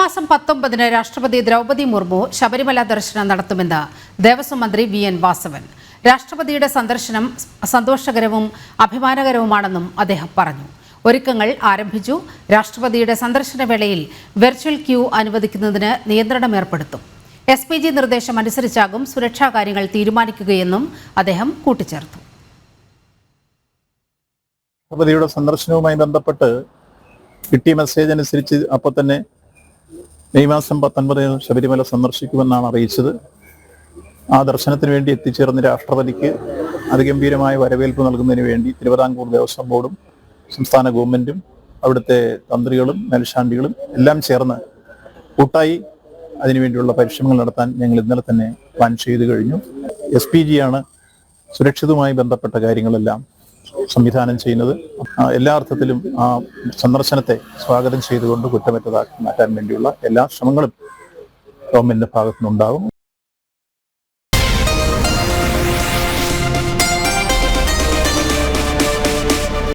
മാസം പത്തൊമ്പതിന് രാഷ്ട്രപതി ദ്രൗപദി മുർമു ശബരിമല ദർശനം നടത്തുമെന്ന് ദേവസ്വം മന്ത്രി വി എൻ വാസവൻ. രാഷ്ട്രപതിയുടെ സന്ദർശനം സന്തോഷകരവും അഭിമാനകരവുമാണെന്നും അദ്ദേഹം പറഞ്ഞു. ഒരുക്കങ്ങൾ ആരംഭിച്ചു. രാഷ്ട്രപതിയുടെ സന്ദർശന വേളയിൽ വെർച്വൽ ക്യൂ അനുവദിക്കുന്നതിന് നിയന്ത്രണം ഏർപ്പെടുത്തും. എസ് പി ജി നിർദ്ദേശം അനുസരിച്ചാകും സുരക്ഷാ കാര്യങ്ങൾ തീരുമാനിക്കുകയെന്നും അദ്ദേഹം കൂട്ടിച്ചേർത്തു. രാഷ്ട്രപതിയുടെ സന്ദർശനവുമായി ബന്ധപ്പെട്ട് കിട്ടിയ മെസ്സേജ് അനുസരിച്ച് അപ്പോൾ തന്നെ മെയ് മാസം പത്തൊൻപതിന് ശബരിമല സന്ദർശിക്കുമെന്നാണ് അറിയിച്ചത്. ആ ദർശനത്തിന് വേണ്ടി എത്തിച്ചേർന്ന രാഷ്ട്രപതിക്ക് അതിഗംഭീരമായ വരവേൽപ്പ് നൽകുന്നതിന് വേണ്ടി തിരുവിതാംകൂർ ദേവസ്വം ബോർഡും സംസ്ഥാന ഗവൺമെന്റും അവിടുത്തെ തന്ത്രികളും മേൽശാന്തികളും എല്ലാം ചേർന്ന് കൂട്ടായി അതിനുവേണ്ടിയുള്ള പരിശ്രമങ്ങൾ നടത്താൻ ഞങ്ങൾ ഇന്നലെ തന്നെ പ്ലാൻ ചെയ്തു കഴിഞ്ഞു. എസ് പി ജിയാണ് ആണ് സുരക്ഷിതവുമായി ബന്ധപ്പെട്ട കാര്യങ്ങളെല്ലാം സംവിധാനം ചെയ്യുന്നത്. എല്ലാ അർത്ഥത്തിലും ആ സന്ദർശനത്തെ സ്വാഗതം ചെയ്തുകൊണ്ട് കുറ്റമറ്റതാക്കി മാറ്റാൻ വേണ്ടിയുള്ള എല്ലാ ശ്രമങ്ങളും ഗവൺമെന്റിന്റെ ഭാഗത്തുനിന്നുണ്ടാകും.